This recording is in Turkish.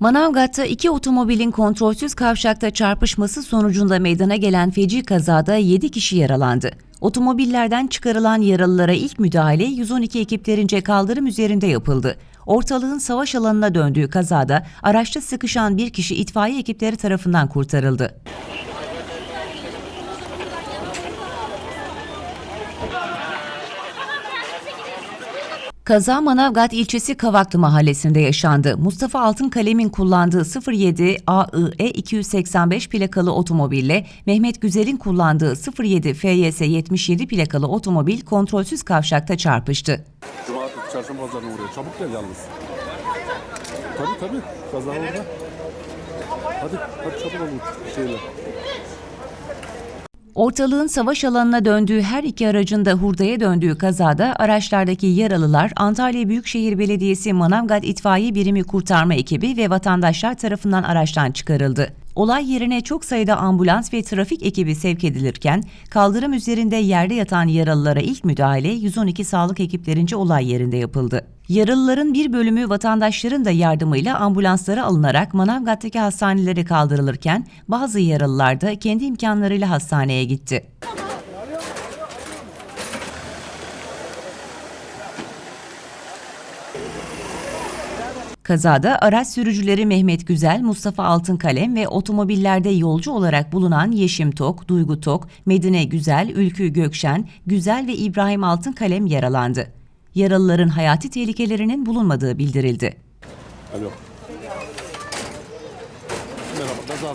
Manavgat'ta iki otomobilin kontrolsüz kavşakta çarpışması sonucunda meydana gelen feci kazada 7 kişi yaralandı. Otomobillerden çıkarılan yaralılara ilk müdahale 112 ekiplerince kaldırım üzerinde yapıldı. Ortalığın savaş alanına döndüğü kazada araçta sıkışan bir kişi itfaiye ekipleri tarafından kurtarıldı. Kaza Manavgat ilçesi Kavaklı mahallesinde yaşandı. Mustafa Altınkalem'in kullandığı 07 AIE 285 plakalı otomobille Mehmet Güzel'in kullandığı 07 FYS 77 plakalı otomobil kontrolsüz kavşakta çarpıştı. Cumartesi, çarşamba pazarına uğraya. Çabuk gel yalnız. Tabii tabii. Kaza orada. Hadi, hadi çabuk olun şeyle. Ortalığın savaş alanına döndüğü her iki aracın da hurdaya döndüğü kazada araçlardaki yaralılar Antalya Büyükşehir Belediyesi Manavgat İtfaiye Birimi Kurtarma Ekibi ve vatandaşlar tarafından araçtan çıkarıldı. Olay yerine çok sayıda ambulans ve trafik ekibi sevk edilirken kaldırım üzerinde yerde yatan yaralılara ilk müdahale 112 sağlık ekiplerince olay yerinde yapıldı. Yaralıların bir bölümü vatandaşların da yardımıyla ambulanslara alınarak Manavgat'taki hastanelere kaldırılırken bazı yaralılar da kendi imkanlarıyla hastaneye gitti. Kazada araç sürücüleri Mehmet Güzel, Mustafa Altınkalem ve otomobillerde yolcu olarak bulunan Yeşim Tok, Duygu Tok, Medine Güzel, Ülkü Gökşen, Güzel ve İbrahim Altınkalem yaralandı. Yaralıların hayati tehlikelerinin bulunmadığı bildirildi. Alo. Merhaba,